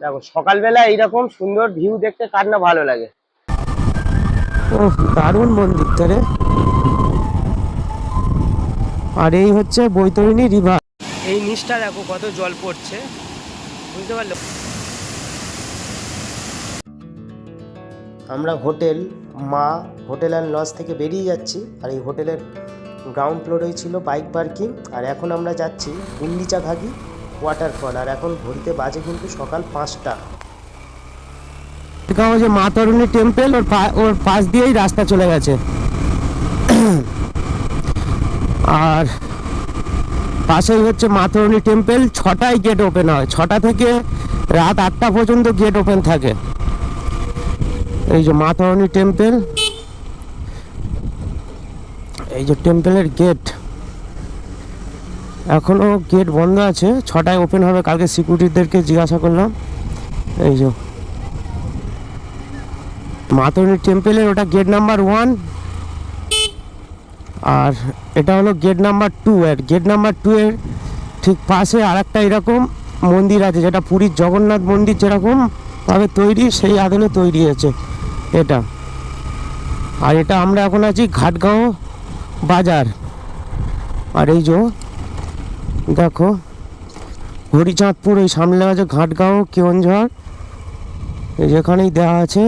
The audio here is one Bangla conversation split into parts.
দেখো সকালবেলা এইরকম সুন্দর ভিউ দেখতে কার না ভালো লাগে। ও দারুণ মন্দিরটা রে। আর এই হচ্ছে বৈতরণী রিভার এই নিচটা দেখো কত জল পড়ছে। বুঝতে পারল? আমরা হোটেল মা হোটেল অ্যান্ড লজ থেকে বেরিয়ে যাচ্ছি। আর এই হোটেলের গ্রাউন্ড ফ্লোরেই ছিল বাইক পার্কিং আর এখন আমরা যাচ্ছি গুন্ডিচা ঘাগি ওয়াটারফল আর এখন ঘড়িতে বাজে কিন্তু সকাল পাঁচটা। গাঁও যে মা তরুণী টেম্পল ওর ওর পাশ দিয়েই রাস্তা চলে গেছে। আর পাশেই হচ্ছে মা তরুণী টেম্পল ছটায় গেট ওপেন হয়। ছটা থেকে রাত আটটা পর্যন্ত গেট ওপেন থাকে। এই যে মা তরণী টেম্পল এই যে টেম্পলের গেট এখনও গেট বন্ধ আছে, ছটায় ওপেন হবে, কালকে সিকিউরিটিদেরকে জিজ্ঞাসা করলাম। এই যে মা তরণী টেম্পলের ওটা গেট নাম্বার ওয়ান আর এটা হলো গেট নাম্বার টু এর। গেট নাম্বার টু এর ঠিক পাশে আর একটা এরকম মন্দির আছে, যেটা পুরীর জগন্নাথ মন্দির যেরকম ভাবে তৈরি, সেই আদলে তৈরি হয়েছে এটা। আর এটা আমরা এখন আছি ঘাটগাঁও বাজার। আর এই যে দেখো, হরিচাঁদপুর এই সামনে আছে ঘাটগাঁও কেওনঝড় যেখানেই দেওয়া আছে।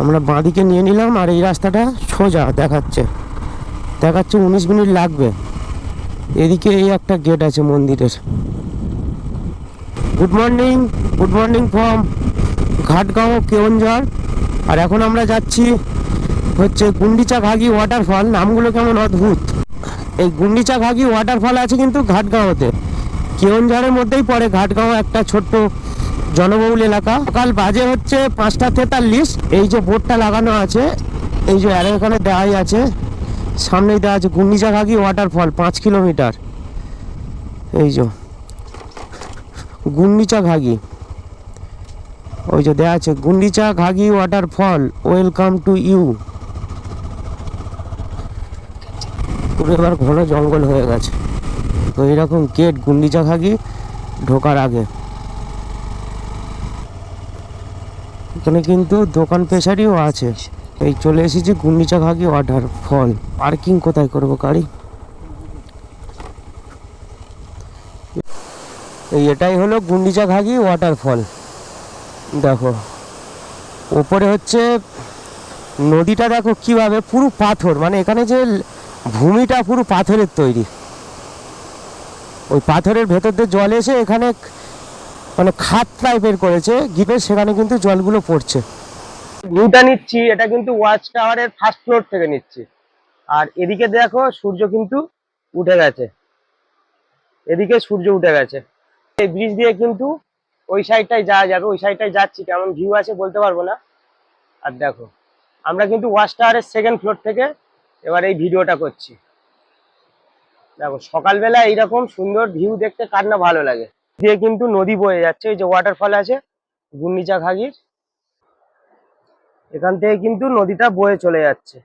আমরা বাঁদিকে নিয়ে নিলাম আর এই রাস্তাটা সোজা দেখাচ্ছে। দেখাচ্ছে উনিশ মিনিট লাগবে। এদিকে এই একটা গেট আছে মন্দিরের। Good morning good morning from ঘাটগাঁও Keonjhar আর এখন আমরা যাচ্ছি হচ্ছে গুন্ডিচা ঘাগি ওয়াটারফল নামগুলো কেমন অদ্ভুত। এই গুন্ডিচা ঘাগি ওয়াটারফল আছে কিন্তু ঘাটগাঁওতে। কেওনঝড়ের মধ্যেই পড়ে ঘাটগাঁও, একটা ছোট্ট জনবহুল এলাকা। সকাল বাজে হচ্ছে পাঁচটা তেতাল্লিশ। এই যে বোর্ডটা লাগানো আছে, এই যে এখানে দেওয়াই আছে, সামনেই দেওয়া আছে গুন্ডিচা ঘাগি ওয়াটারফল পাঁচ কিলোমিটার। এই যে গুন্ডিচা ঘাগি ওই যে দেওয়া আছে Gundicha Ghagi waterfall welcome to you পুরো এবার ঘন জঙ্গল হয়ে গেছে। তো এইরকম গেট গুন্ডিচা ঘাগি ঢোকার আগে। এখানে কিন্তু দোকান পেশারিও আছে। এই চলে এসেছি গুন্ডিচা ঘাগি ওয়াটারফল পার্কিং কোথায় করব গাড়ি? এটাই হলো গুন্ডিচা ঘাগি ওয়াটারফল দেখো, ওপরে হচ্ছে নদীটা দেখো কীভাবে পুরো পাথর। মানে এখানে যে ভূমিটা পুরো পাথরের তৈরি। ওই পাথরের ভেতর দিয়ে জল এসে এখানে মানে খাত টাইপের করেছে গিপে সেখানে কিন্তু জলগুলো পড়ছে। ভিউটা নিচ্ছি, এটা কিন্তু ওয়াচ টাওয়ারের ফার্স্ট ফ্লোর থেকে নিচ্ছি। আর এদিকে দেখো সূর্য কিন্তু উঠে গেছে। এদিকে সূর্য উঠে গেছে। এই ব্রিজ দিয়ে কিন্তু ওই সাইডটাই যাওয়া যাবে, ওই সাইডটাই যাচ্ছি, কেমন ভিউ আছে বলতে পারব না। আর দেখো, আমরা কিন্তু ওয়াচ টাওয়ারের সেকেন্ড ফ্লোর থেকে এবার এই ভিডিওটা করছি। দেখো সকালবেলা এইরকম সুন্দর ভিউ দেখতে কার না ভালো লাগে। দিয়ে কিন্তু নদী বয়ে যাচ্ছে, এই যে ওয়াটারফল আছে গুন্ডিচা ঘাগির এখান থেকে কিন্তু নদীটা বয়ে চলে যাচ্ছে।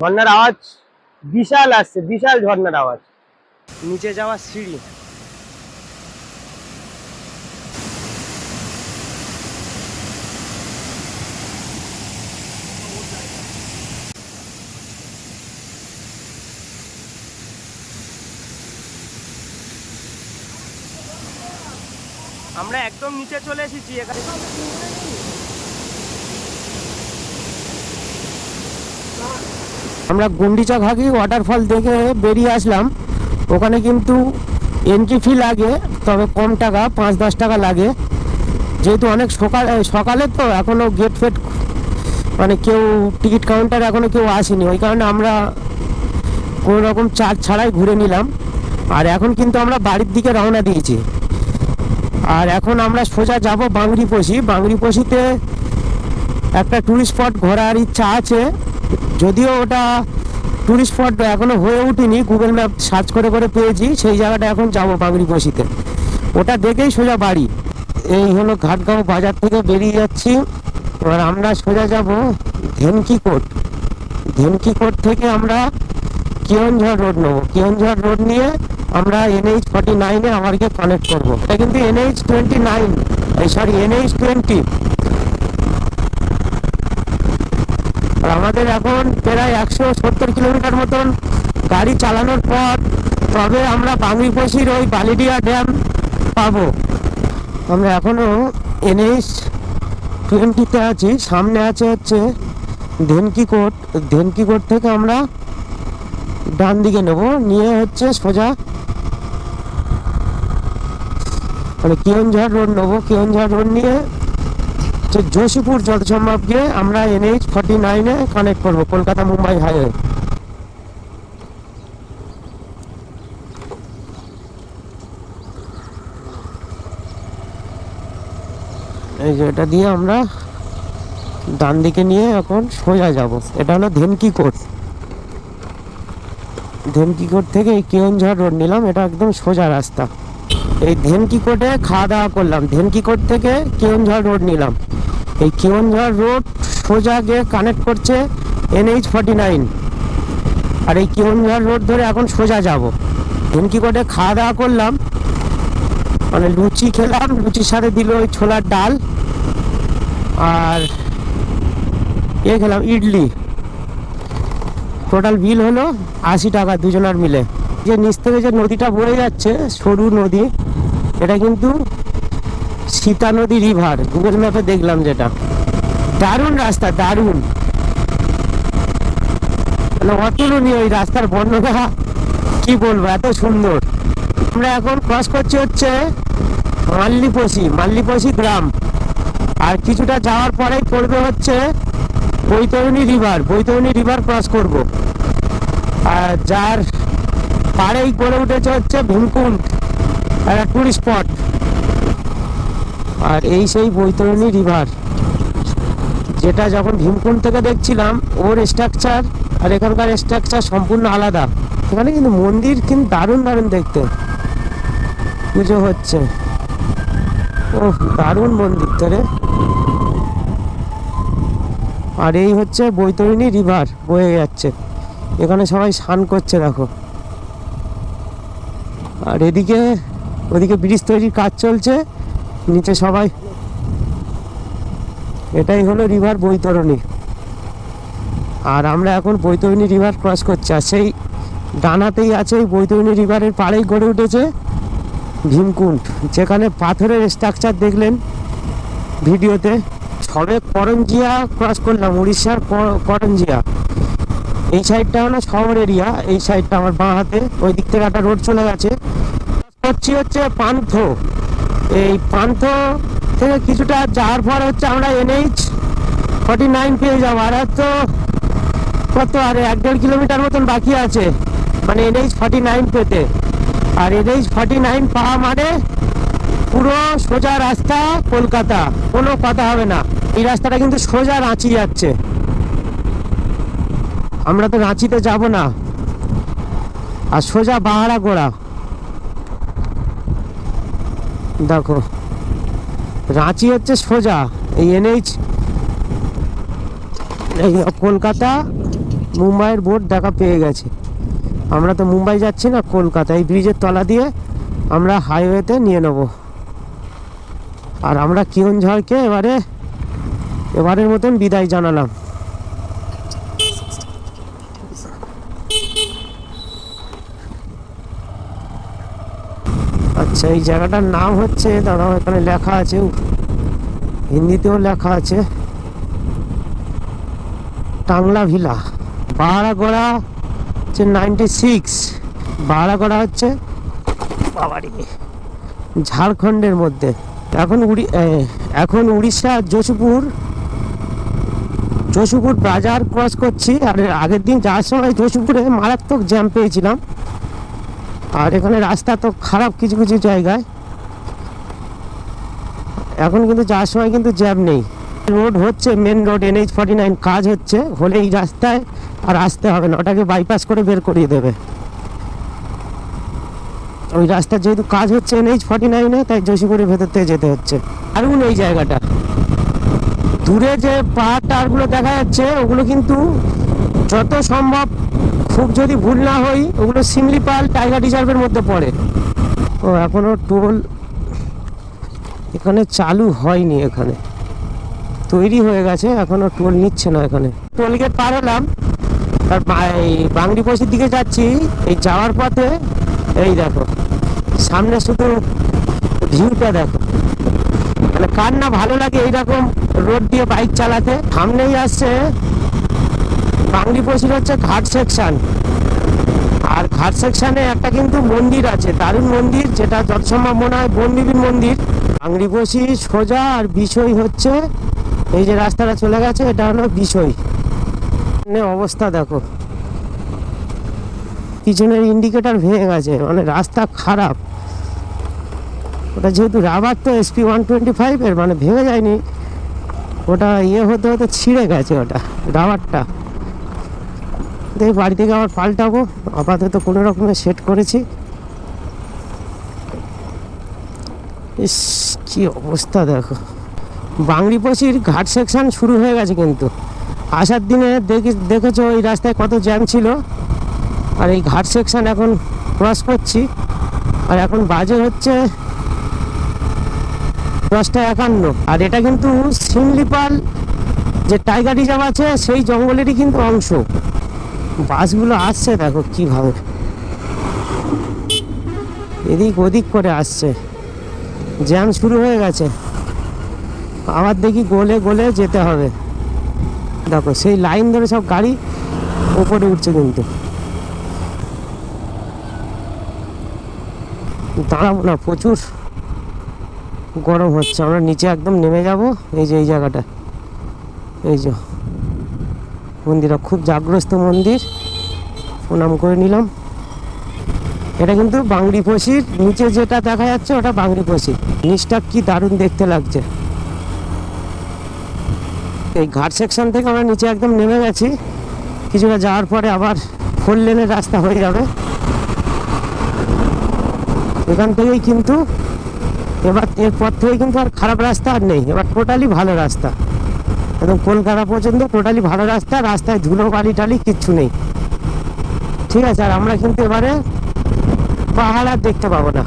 ঝর্নার আওয়াজ বিশাল আসছে, বিশাল ঝর্নার আওয়াজ। নিচে যাওয়ার সিঁড়ি। আমরা একদম নিচে চলে এসেছি, এখানে আমরা গুন্ডিচা ঘাগি ওয়াটারফল দেখে বেরিয়ে আসলাম। ওখানে কিন্তু এন্ট্রি ফি লাগে, তবে কম টাকা, পাঁচ দশ টাকা লাগে। যেহেতু অনেক সকাল সকালে তো এখনও গেট ফেট মানে কেউ টিকিট কাউন্টার এখনও কেউ আসেনি। ওই কারণে আমরা কোনো রকম চার্জ ছাড়াই ঘুরে নিলাম। আর এখন কিন্তু আমরা বাড়ির দিকে রওনা দিয়েছি। আর এখন আমরা সোজা যাব বাংরিপোষি বাংরিপোষিতে একটা টুরিস্ট স্পট ঘোরার ইচ্ছা আছে। যদিও ওটা টুরিস্ট স্পট এখনও হয়ে ওঠেনি গুগল ম্যাপ সার্চ করে করে পেয়েছি, সেই জায়গাটা এখন যাব বাংরিপোষিতে ওটা দেখেই সোজা বাড়ি। এই হলো ঘাটগাঁও বাজার থেকে বেরিয়ে যাচ্ছি। এবার আমরা সোজা যাব ধেনকি কোট ধেনকি কোট থেকে আমরা কিয়নঝড় রোড নেব। কিয়নঝড় রোড নিয়ে আমরা এনএইচ ফর্টি নাইনে আমাকে কানেক্ট করব। এটা কিন্তু NH twenty nine sorry NH twenty আর আমাদের এখন প্রায় একশো সত্তর কিলোমিটার মতন গাড়ি চালানোর পর তবে আমরা বাংলিপসির ওই বালিডিয়া ড্যাম পাবো। আমরা এখনও এনএইচ টোয়েন্টিতে আছি। সামনে আছে হচ্ছে ধেনকি কোট ধেনকি কোট থেকে আমরা ডান দিকে নেব, নিয়ে হচ্ছে সোজা। মানে কিয়নঝড় রোড নেব কিয়নঝড় রোড নিয়ে হচ্ছে যোশীপুর যত গিয়ে আমরা এনএইচ ফর্টি নাইনে কানেক্ট করব, কলকাতা মুম্বাই হাইওয়ে এই যে এটা দিয়ে আমরা ডান দিকে নিয়ে এখন সোজা যাব। এটা হলো ধেনকি কোট ধেনকি কোট থেকে এই কিয়নঝড় রোড নিলাম, এটা একদম সোজা রাস্তা। এই ধেমকিকোটে খাওয়া দাওয়া করলাম ধেমকিকোট থেকে কিয়নঝড় রোড নিলাম। এই কিয়নঝড় রোড সোজা গিয়ে কানেক্ট করছে এনএইচ ফর্টি নাইন। আর এই কিয়নঝড় রোড ধরে এখন সোজা যাব। ধেমকিকোটে খাওয়া দাওয়া করলাম মানে লুচি খেলাম, লুচির সাথে দিল ওই ছোলার ডাল, আর এ খেলাম, ইডলি। টোটাল বিল হলো আশি টাকা দুজনের মিলে। যে নিচ থেকে যে নদীটা বয়ে যাচ্ছে, সরু নদী, এটা কিন্তু সীতা নদী রিভার গুগল ম্যাপে দেখলাম যেটা। দারুণ রাস্তা, দারুণ। মানে অতুলনীয় ওই রাস্তার বর্ণনা। কি বলব, এত সুন্দর। আমরা এখন ক্রস করছি হচ্ছে মাল্লিপসি মাল্লিপসি গ্রাম। আর কিছুটা যাওয়ার পরেই পড়বে হচ্ছে Baitarani river Baitarani river cross করব। আর যার পাড়েই গড়ে উঠেছে হচ্ছে ভীমকুণ্ড একটা টুরিস্ট স্পট আর এই সেই বৈতরণী রিভার, যেটা যখন ভীমকুণ্ড থেকে দেখছিলাম, ওর স্ট্রাকচার আর এখানকার স্ট্রাকচার সম্পূর্ণ আলাদা। এখানে কিন্তু মন্দির কিন্তু দারুণ দারুণ দেখতে। পুজো হচ্ছে। ও দারুণ মন্দির তো রে। আর এই হচ্ছে বৈতরণী রিভার বয়ে যাচ্ছে। এখানে সবাই স্নান করছে, দেখো। আর এদিকে, ওদিকে ব্রিজ তৈরির কাজ চলছে, নিচে সবাই। এটাই হলো রিভার বৈতরণী। আর আমরা এখন বৈতরণী রিভার ক্রস করছি, আর সেই ডানাতেই আছে এই বৈতরণী রিভারের পাড়েই গড়ে উঠেছে ভীমকুণ্ড, যেখানে পাথরের স্ট্রাকচার দেখলেন ভিডিওতে। সবে করঞ্জিয়া ক্রস করলাম, উড়িষ্যার করঞ্জিয়া এই সাইডটা হলো শহর এরিয়া এই সাইডটা আমার বাঁ হাতে, ওই দিক থেকে একটা রোড চলে গেছে। হচ্ছে হচ্ছে পান্থ। এই পান্থ থেকে কিছুটা যাওয়ার পর হচ্ছে আমরা এনএইচ ফর্টি নাইন পেয়ে যাব। আর তো কত, আর এক দেড় কিলোমিটার মতন বাকি আছে। মানে এনএইচ ফর্টি নাইন পেতে। আর এনএইচ ফর্টি নাইন পাওয়া মানে পুরো সোজা রাস্তা কলকাতা, কোনো কথা হবে না। এই রাস্তাটা কিন্তু সোজা রাঁচি যাচ্ছে। আমরা তো রাঁচিতে যাব না। আর সোজা বাহারা গোড়া দেখো, রাঁচি হচ্ছে সোজা, এই এনএইচ, এই কলকাতা, মুম্বাইয়ের বোর্ড দেখা পেয়ে গেছে। আমরা তো মুম্বাই যাচ্ছি না, কলকাতা, এই ব্রিজের তলা দিয়ে আমরা হাইওয়েতে নিয়ে নেব। আর আমরা কিয়নঝড়কে এবারে, এবারের মতন বিদায় জানালাম। আচ্ছা এই জায়গাটার নাম হচ্ছে দাঁড়াও এখানে লেখা আছে, হিন্দিতেও লেখা আছে, টাংলা ভিলা বাহারাগড়া হচ্ছে নাইনটি সিক্স বাহারাগড়া হচ্ছে বাবারি, ঝাড়খণ্ডের মধ্যে। এখন উড়ি এখন উড়িষ্যা যশুপুর যশুপুর বাজার ক্রস করছি। আর আগের দিন যাওয়ার সময় যশুপুরে মারাত্মক জ্যাম পেয়েছিলাম। আর এখানে রাস্তা তো খারাপ কিছু কিছু জায়গায়। এখন কিন্তু যাওয়ার সময় কিন্তু জ্যাম নেই। রোড হচ্ছে main road NH forty nine কাজ হচ্ছে। হলে এই রাস্তায় আর আসতে হবে না, ওটাকে বাইপাস করে বের করিয়ে দেবে। ওই রাস্তার যেহেতু কাজ হচ্ছে এনএইচ ফর্টি নাইনে তাই যশীপুরের ভেতর থেকে যেতে হচ্ছে। আর দারুণ এই জায়গাটা। দূরে যে পাহাড় টাহাড়গুলো দেখা যাচ্ছে, ওগুলো কিন্তু যত সম্ভব খুব যদি ভুল না হই, ওগুলো সিমলিপাল টাইগার রিজার্ভের মধ্যে পড়ে। ও, এখনও টোল এখানে চালু হয়নি এখানে। তৈরি হয়ে গেছে এখনও টোল নিচ্ছে না এখানে। টোল গেট পার হলাম। আর বা- এই বাংরিপোষির দিকে যাচ্ছি, এই যাওয়ার পথে, এই দেখো। সামনে শুধু ভিউটা দেখো। মানে কার না ভালো লাগে এইরকম রোড দিয়ে বাইক চালাতে? সামনেই আসছে বাংরিপোষির হচ্ছে ঘাট সেকশন আর ঘাট সেকশনে একটা কিন্তু মন্দির আছে, দারুণ মন্দির, যেটা যত সম্ভব মনে হয় বনবিবির মন্দির। বাংরিপোষি সোজা আর বিষয় হচ্ছে, এই যে রাস্তাটা চলে গেছে, এটা হলো বিষয়। মানে অবস্থা দেখো। পিছনের ইন্ডিকেটর ভেঙে গেছে মানে রাস্তা খারাপ। ওটা যেহেতু রাবার তো এসপি ওয়ান টোয়েন্টি ফাইভের মানে ভেঙে যায়নি, ওটা ইয়ে হতে হতে ছিঁড়ে গেছে ওটা, রাবারটা। দেখি বাড়ি থেকে আবার পাল্টাবো, আপাতত কোনো রকমে সেট করেছি। ইস, কি অবস্থা দেখো। বাংরিপোষির ঘাট সেকশন শুরু হয়ে গেছে কিন্তু। আসার দিনে দেখি, দেখেছ এই রাস্তায় কত জ্যাম ছিল? আর এই ঘাট সেকশন এখন ক্রস করছি। আর এখন বাজে হচ্ছে দশটা একান্ন। আর এটা কিন্তু সিমলিপাল যে টাইগার রিজার্ভ আছে, সেই জঙ্গলেরই কিন্তু অংশ। বাসগুলো আসছে, দেখো কীভাবে। এদিক ওদিক করে আসছে। জ্যাম শুরু হয়ে গেছে। আবার দেখি গোলে গোলে যেতে হবে। দেখো, সেই লাইন ধরে সব গাড়ি উপরে উঠছে কিন্তু। দাঁড়াবো না, প্রচুর। গরম হচ্ছে, আমরা নিচে একদম নেমে যাব। এই যে, এই জায়গাটা। এই যে, মন্দিরটা খুব জাগ্রস্ত মন্দির। প্রণাম করে নিলাম। এটা কিন্তু বাংরি পশির নিচে যেটা দেখা যাচ্ছে, ওটা বাংরি পশি নিচটা কি দারুণ দেখতে লাগছে। এই ঘাট সেকশন থেকে আমরা নিচে একদম নেমে গেছি। কিছুটা যাওয়ার পরে আবার ফোর লেনের রাস্তা হয়ে যাবে। এখান থেকেই কিন্তু এবার এরপর থেকে কিন্তু আর খারাপ রাস্তা আর নেই। এবার টোটালি ভালো রাস্তা। একদম কলকাতা পর্যন্ত টোটালি ভালো রাস্তা রাস্তায় ধুলো বালি টালি কিচ্ছু নেই। ঠিক আছে আর আমরা কিন্তু এবারে পাহাড় আর দেখতে পাবো না।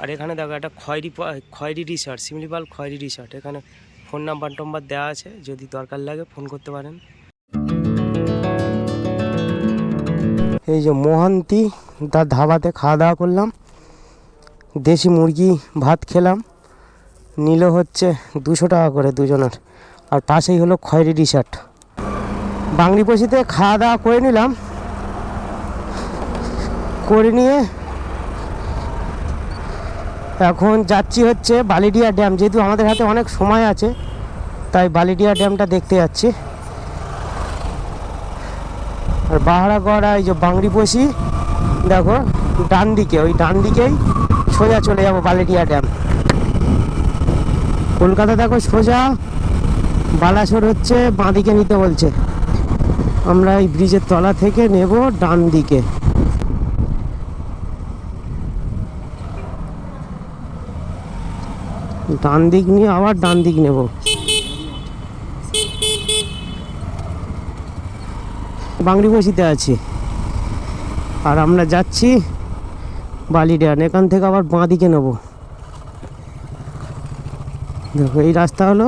আর এখানে দেখো একটা খয়েরি খয়েরি রিসর্ট সিমলিপাল খয়েরি রিসর্ট এখানে ফোন নাম্বার টম্বার দেওয়া আছে যদি দরকার লাগে ফোন করতে পারেন। এই যে মোহান্তি তার ধাবাতে খাওয়া দাওয়া করলাম। দেশি মুরগি ভাত খেলাম। নিল হচ্ছে দুশো টাকা করে দুজনের। আর পাশেই হলো খয়েরি রিসর্ট বাংলি পশিতে খাওয়া দাওয়া করে নিলাম। করে নিয়ে এখন যাচ্ছি হচ্ছে বালিডিয়া ড্যাম। যেহেতু আমাদের হাতে অনেক সময় আছে, তাই বালিডিয়া ড্যামটা দেখতে যাচ্ছি। আর বাহারাগড়া এই যে বাংরিপোষি দেখো ডান দিকে ওই ডান দিকেই সোজা চলে যাব বালিডিয়া ড্যাম কলকাতা দেখো সোজা, বালাসোর হচ্ছে বাঁদিকে নিতে বলছে। আমরা এই ব্রিজের তলা থেকে নেব ডান দিকে। ডান দিক নিয়ে আবার ডান দিক নেব। বাংরি বসিতে আছি। আর আমরা যাচ্ছি বালিডান এখান থেকে আবার বাঁ দিকে নেব। দেখো, এই রাস্তা হলো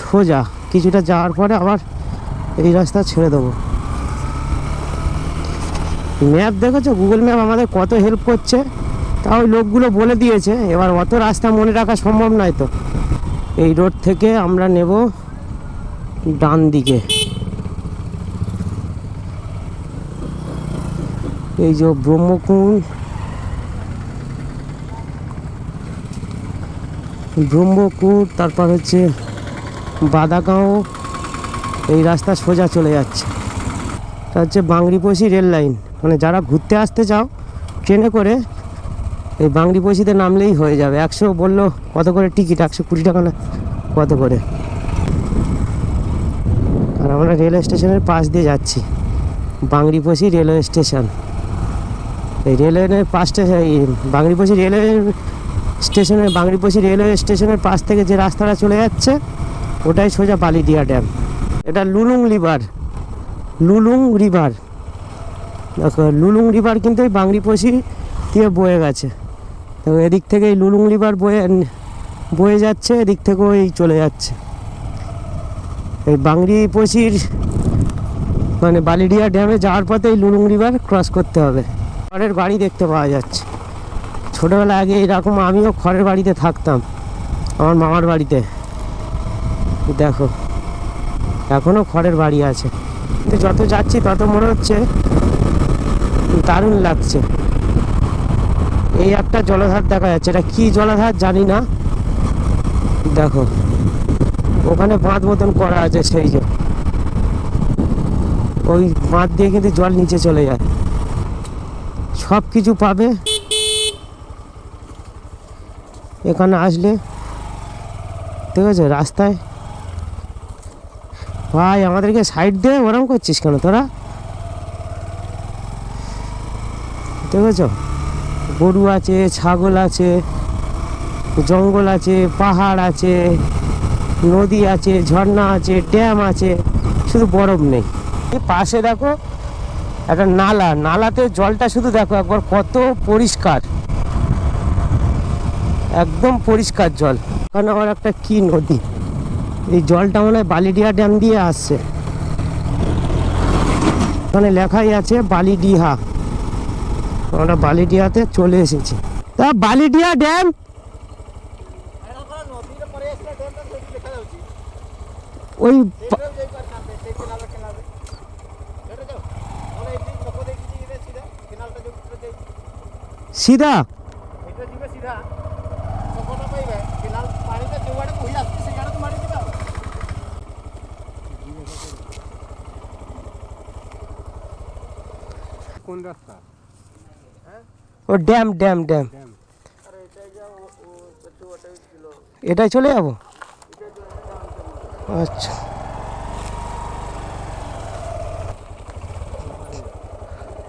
সোজা। কিছুটা যাওয়ার পরে আবার এই রাস্তা ছেড়ে দেবো। ম্যাপ দেখেছ? গুগল ম্যাপ আমাদের কত হেল্প করছে। তা ওই লোকগুলো বলে দিয়েছে, এবার অত রাস্তা মনে রাখা সম্ভব নয় তো। এই রোড থেকে আমরা নেব ডান দিকে। এই যে ব্রহ্মকুণ্ড ব্রহ্মকুট তারপর হচ্ছে বাদাগাঁও, এই রাস্তা সোজা চলে যাচ্ছে। এটা হচ্ছে বাংরিপোষি রেল লাইন। মানে যারা ঘুরতে আসতে চাও, ট্রেনে করে এই বাংরিপোষিতে নামলেই হয়ে যাবে। একশো বলল কত করে টিকিট? একশো কুড়ি টাকা না কত করে? আর আমরা রেল স্টেশনের পাশ দিয়ে যাচ্ছি। Bangriposi railway station. এই রেলওয়ের পাশটা, এই বাংরিপোষি রেলওয়ে স্টেশনের বাংরিপোষি রেলওয়ে স্টেশনের পাশ থেকে যে রাস্তাটা চলে যাচ্ছে, ওটাই সোজা বালিডিয়া ড্যাম। এটা লুলুং রিভার লুলুং রিভার। দেখো, লুলুং রিভার কিন্তু এই বাংরিপোষি দিয়ে বয়ে গেছে। তো এদিক থেকে এই লুলুং রিভার বয়ে বয়ে যাচ্ছে, এদিক থেকেও এই চলে যাচ্ছে। এই বাংরিপোষির মানে বালিডিয়া ড্যামে যাওয়ার পথে এই লুলুং রিভার ক্রস করতে হবে। খড়ের বাড়ি দেখতে পাওয়া যাচ্ছে। ছোটোবেলা আগে এরকম আমিও খড়ের বাড়িতে থাকতাম, আমার মামার বাড়িতে। দেখো এখনও খড়ের বাড়ি আছে। কিন্তু যত যাচ্ছি তত মনে হচ্ছে দারুণ লাগছে। এই একটা জলাধার দেখা যাচ্ছে, এটা কি জলাধার জানি না। দেখো, ওখানে বাঁধ মতন করা আছে সেই যে। ওই বাঁধ দিয়ে কিন্তু জল নিচে চলে যায়। সব কিছু পাবে। এখানে আসলে, ঠিক আছে, রাস্তায়। ভাই, আমাদেরকে সাইড দিয়ে ওরম করছিস কেন তোরা? দেখেছ গরু আছে, ছাগল আছে, জঙ্গল আছে, পাহাড় আছে, নদী আছে, ঝর্ণা আছে, ড্যাম আছে, শুধু বরফ নেই। পাশে দেখো, একটা নালা, নালাতে জলটা শুধু দেখো, একবার কত পরিষ্কার। একদম পরিষ্কার জল। ওখানে আমার একটা কি নদী। এই জলটা মনে হয় বালিডিহা ড্যাম দিয়ে আসছে। ওখানে লেখাই আছে বালিডিহা। আমরা বালিডিহাতে চলে এসেছি। তা বালিডিহা ড্যাম? ওই পা- কোন রাস্তা ও ড্যাম ড্যাম ড্যাম এটাই চলে যাব আচ্ছা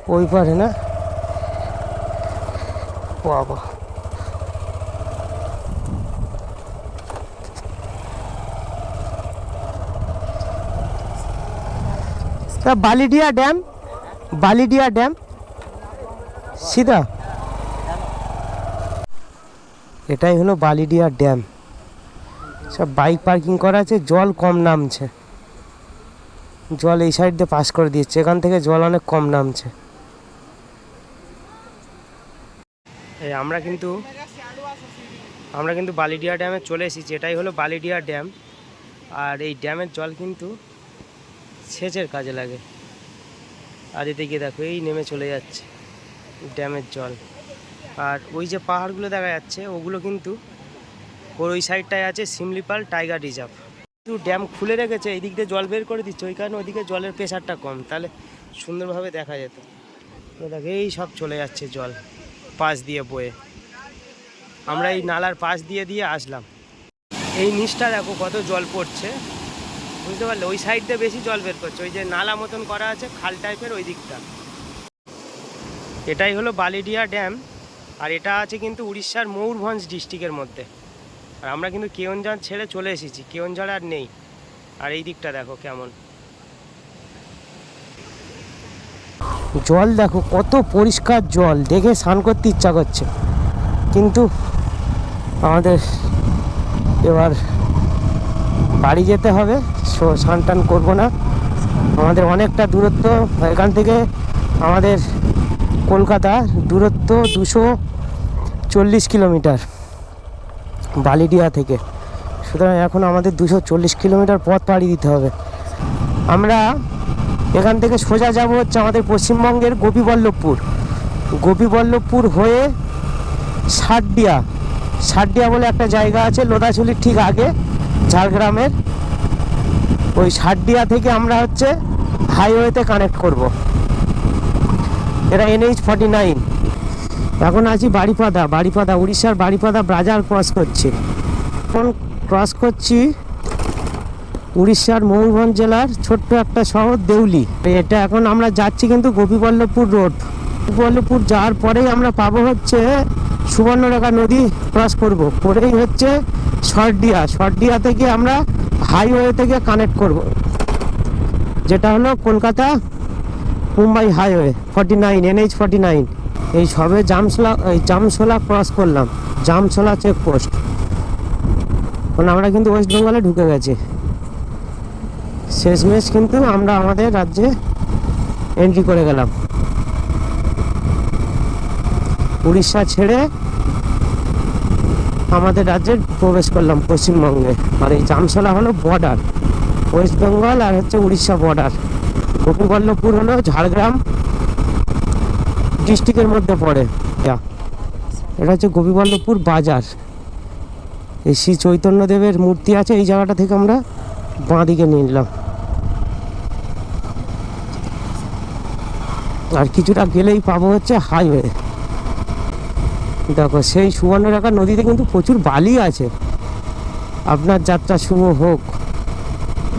ওই পারে না বাবা তা বালিডিয়া ড্যাম বালিডিয়া ড্যাম। সিধা। এটাই হলো বালিডিয়া ড্যাম। সব বাইক পার্কিং করা আছে, জল কম নামছে। জল এই সাইড দিয়ে পাস করে দিচ্ছে এখান থেকে জল অনেক কম নামছে। এই আমরা কিন্তু আমরা কিন্তু বালিডিয়া ড্যামে চলে এসেছি, এটাই হলো বালিডিয়া ড্যাম। আর এই ড্যামের জল কিন্তু সেচের কাজে লাগে। আর এদিকে দেখো, এই নেমে চলে যাচ্ছে ড্যামের জল। আর ওই যে পাহাড়গুলো দেখা যাচ্ছে, ওগুলো কিন্তু ওর ওই সাইডটায় আছে সিমলিপাল টাইগার রিজার্ভ। কিন্তু ড্যাম খুলে রেখেছে এই দিক দিয়ে জল বের করে দিচ্ছে, ওই কারণে ওইদিকে জলের প্রেশারটা কম। তাহলে সুন্দরভাবে দেখা যেত। দেখো, এই সব চলে যাচ্ছে জল পাশ দিয়ে বয়ে। আমরা এই নালার পাশ দিয়ে দিয়ে আসলাম। এই নিচটা দেখো কত জল পড়ছে। বুঝতে পারলে, ওই সাইড দিয়ে বেশি জল বের করছে। ওই যে নালা মতন করা আছে, খাল টাইপের ওই দিকটা। এটাই হলো বালিডিয়া ড্যাম, আর এটা আছে কিন্তু উড়িষ্যার ময়ূরভঞ্জ ডিস্ট্রিক্টের মধ্যে। আর আমরা কিন্তু কেওনঝড় ছেড়ে চলে এসেছি, কেওনঝড় আর নেই। আর এই দিকটা দেখো কেমন। জল দেখো, কত পরিষ্কার জল, দেখে স্নান করতে ইচ্ছা করছে। কিন্তু আমাদের এবার বাড়ি যেতে হবে। স্নান টান করব না। আমাদের অনেকটা দূরত্ব। এখান থেকে আমাদের কলকাতা দূরত্ব দুশো চল্লিশ কিলোমিটার বালিডিয়া থেকে। সুতরাং এখন আমাদের দুশো চল্লিশ কিলোমিটার পথ পাড়ি দিতে হবে। আমরা এখান থেকে সোজা যাব হচ্ছে আমাদের পশ্চিমবঙ্গের গোপীবল্লভপুর। গোপীবল্লভপুর হয়ে ষাটডিয়া ষাটডিয়া বলে একটা জায়গা আছে, লোদাছুলির ঠিক আগে, ঝাড়গ্রামের। ওই ষাটডিয়া থেকে আমরা হচ্ছে হাইওয়েতে কানেক্ট করব। এটা এনএইচ ফর্টি নাইন এখন আছি বাড়িপাদা বাড়িপাদা উড়িষ্যার বাড়িপাদা ব্রাজার ক্রস করছি। এখন ক্রস করছি উড়িষ্যার ময়ূরভঞ্জ জেলার ছোট্ট একটা শহর দেউলি। এটা এখন আমরা যাচ্ছি কিন্তু গোপীবল্লভপুর রোড গোপীবল্লভপুর যাওয়ার পরেই আমরা পাবো হচ্ছে সুবর্ণরেখা নদী ক্রস করব। পরেই হচ্ছে শর্টডিয়া শর্টডিয়া থেকে আমরা হাইওয়ে থেকে কানেক্ট করব। যেটা হলো Kolkata Mumbai highway forty nine NH forty nine এই সবে জামসলা এই জামসোলা ক্রস করলাম জামসোলা চেকপোস্ট মানে আমরা কিন্তু ওয়েস্ট বেঙ্গলে ঢুকে গেছি। শেষমেশ কিন্তু আমরা আমাদের রাজ্যে এন্ট্রি করে গেলাম। উড়িষ্যা ছেড়ে আমাদের রাজ্যে প্রবেশ করলাম পশ্চিমবঙ্গে। আর এই জামসলা হলো বর্ডার ওয়েস্ট বেঙ্গল আর হচ্ছে উড়িষ্যা বর্ডার গোপীবল্লভপুর হলো ঝাড়গ্রাম ডিস্ট্রিক্টের মধ্যে পড়ে। এটা হচ্ছে গোপীবল্লভপুর বাজার। এই শ্রী চৈতন্যদেবের মূর্তি আছে এই জায়গাটা থেকে আমরা বাঁ দিকে নিলাম। আর কিছুটা গেলেই পাবো হচ্ছে হাইওয়ে দেখো, সেই সুবর্ণরেখা নদীতে কিন্তু প্রচুর বালি আছে। আপনার যাত্রা শুভ হোক।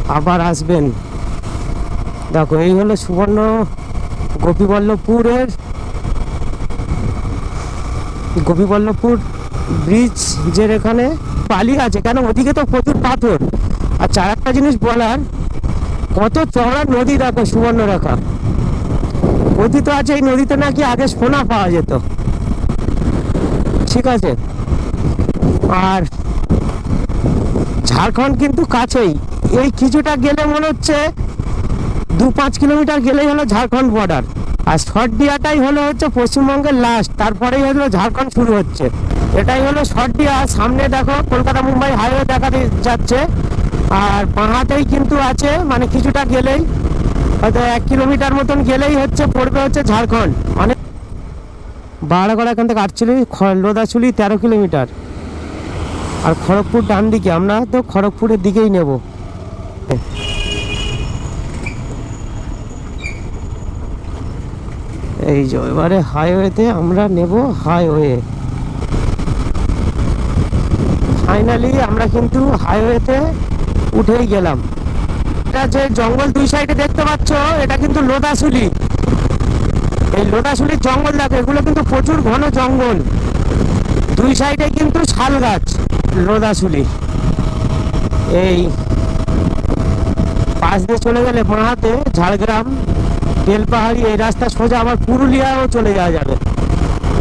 আবার আসবেন। দেখো, এই হলো সুবর্ণ গোপীবল্লভপুরের গোপীবল্লভপুর ব্রিজ যে এখানে বালি আছে। কেন? ওদিকে তো প্রচুর পাথর। আর চার একটা জিনিস বলার, কত চওড়া নদী দেখো সুবর্ণরেখা। কথিত আছে এই নদীতে নাকি আগে সোনা পাওয়া যেত। ঠিক আছে। আর ঝাড়খণ্ড কিন্তু কাছেই। এই কিছুটা গেলে মনে হচ্ছে দু পাঁচ কিলোমিটার গেলেই হলো ঝাড়খণ্ড বর্ডার আর শর্ট ডিয়াটাই হলো হচ্ছে পশ্চিমবঙ্গের লাস্ট তারপরেই হলো ঝাড়খণ্ড শুরু হচ্ছে। এটাই হলো শর্ট ডিয়া সামনে দেখো, কলকাতা মুম্বাই হাইওয়ে দেখা যাচ্ছে। আর বাঁহাতেই কিন্তু আছে মানে কিছুটা গেলেই, হয়তো এক কিলোমিটার মতন গেলেই হচ্ছে, পড়বে হচ্ছে ঝাড়খণ্ড। মানে বাড়াগড়া এখান থেকে আটচল্লিশ লোদাচুলি তেরো কিলোমিটার। আর খড়গপুর ডান দিকে, আমরা তো খড়গপুরের দিকেই নেব। এই যে এবারে হাইওয়েতে আমরা নেব হাইওয়ে ফাইনালি আমরা কিন্তু হাইওয়েতে উঠেই গেলাম। এটা যে জঙ্গল দুই সাইডে দেখতে পাচ্ছ, এটা কিন্তু লোদাসুলি এই লোটাশুলির জঙ্গল দেখো, এগুলো কিন্তু প্রচুর ঘন জঙ্গল। দুই সাইডে কিন্তু শাল গাছ লোদাশুলি এই পাশ দিয়ে চলে গেলে বাঁহাতে ঝাড়গ্রাম, বেলপাহাড়ি, এই রাস্তা সোজা আবার পুরুলিয়াও চলে যাওয়া যাবে।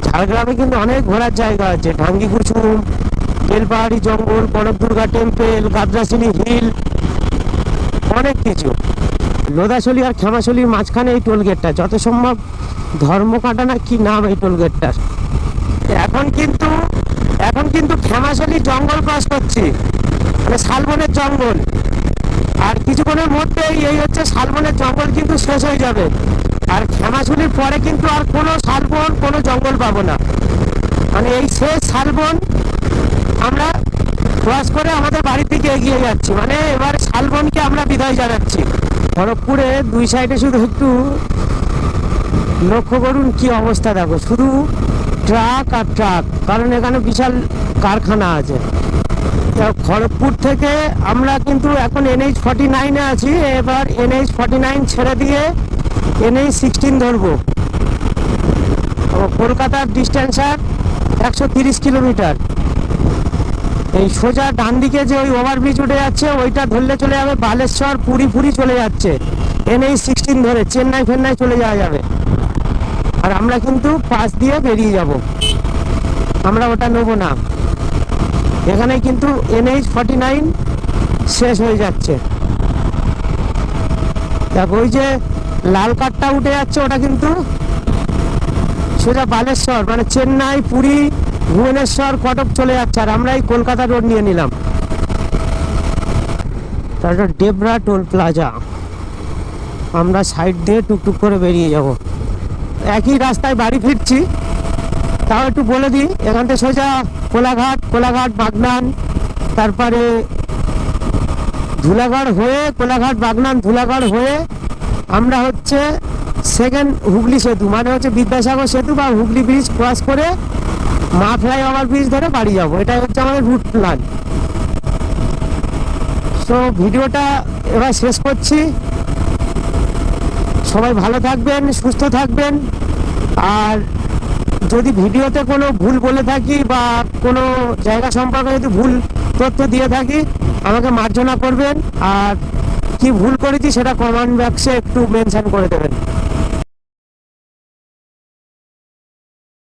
ঝাড়গ্রামে কিন্তু অনেক ঘোরার জায়গা আছে ঢাঙ্গি কুসুম বেলপাহাড়ি জঙ্গল কনক দুর্গা টেম্পেল, গাদ্রাসিনী হিল, অনেক কিছু। লোদাশলি আর ক্ষমাশলির মাঝখানে এই টোল গেটটা, যত সম্ভব ধর্মকাটা না কি নাম এই টোল গেটটার এখন কিন্তু এখন কিন্তু ক্ষমাশলি জঙ্গল ক্রস করছি। মানে শালবনের জঙ্গল। আর কিছুক্ষণের মধ্যেই এই হচ্ছে শালবনের জঙ্গল কিন্তু শেষ হয়ে যাবে। আর ক্ষমাশলির পরে কিন্তু আর কোনো শালবন, কোনো জঙ্গল পাবো না। মানে এই শেষ শালবন আমরা ক্রস করে আমাদের বাড়ির দিকে এগিয়ে যাচ্ছি। মানে এবার শালবনকে আমরা বিদায় জানাচ্ছি। খড়গপুরে দুই সাইডে শুধু একটু লক্ষ্য করুন কি অবস্থা দেখো। শুধু ট্রাক আর ট্রাক, কারণ এখানে বিশাল কারখানা আছে। খড়গপুর থেকে আমরা কিন্তু এখন এনএইচ ফর্টি নাইনে আছি, এবার এনএইচ ফর্টি নাইন ছেড়ে দিয়ে এনএইচ সিক্সটিন ধরবো। কলকাতার ডিস্টেন্স আর একশো তিরিশ কিলোমিটার। এই সোজা ডান দিকে যে ওই ওভারব্রিজ উঠে যাচ্ছে, ওইটা ধরলে চলে যাবে বালেশ্বর, পুরি পুরি চলে যাচ্ছে। এনএইচ সিক্সটিন ধরে চেন্নাই ফেন্নাই চলে যাওয়া যাবে। আর আমরা কিন্তু পাশ দিয়ে বেরিয়ে যাব। আমরা ওটা নেব না। এখানে কিন্তু এনএইচ ফর্টি নাইন শেষ হয়ে যাচ্ছে। দেখো, ওই যে লাল কাঠটা উঠে যাচ্ছে, ওটা কিন্তু সোজা বালেশ্বর মানে চেন্নাই, পুরী, ভুবনেশ্বর, কটক চলে যাচ্ছে। আর আমরা এই কলকাতা রোড নিয়ে নিলাম। তারপর ডেবরা টোল প্লাজা। আমরা সাইড দিয়ে টুকটুক করে বেরিয়ে যাব। একই রাস্তায় বাড়ি ফিরছি। তাও একটু বলে দিই, এখান থেকে সোজা কোলাঘাট কোলাঘাট, বাগনান, তারপরে ধুলাগড় হয়ে কোলাঘাট, বাগনান, ধুলাগড় হয়ে আমরা হচ্ছে সেকেন্ড হুগলি সেতু মানে হচ্ছে বিদ্যাসাগর সেতু বা হুগলি ব্রিজ ক্রস করে মা ফ্লাই ওভার ব্রিজ ধরে বাড়ি যাব। এটাই হচ্ছে আমাদের রুট প্ল্যান তো ভিডিওটা এবার শেষ করছি। সবাই ভালো থাকবেন, সুস্থ থাকবেন। আর যদি ভিডিওতে কোনো ভুল বলে থাকি বা কোনো জায়গা সম্পর্কে যদি ভুল তথ্য দিয়ে থাকি, আমাকে মার্জনা করবেন। আর কি ভুল করেছি সেটা কমেন্ট বক্সে একটু মেনশন করে দেবেন।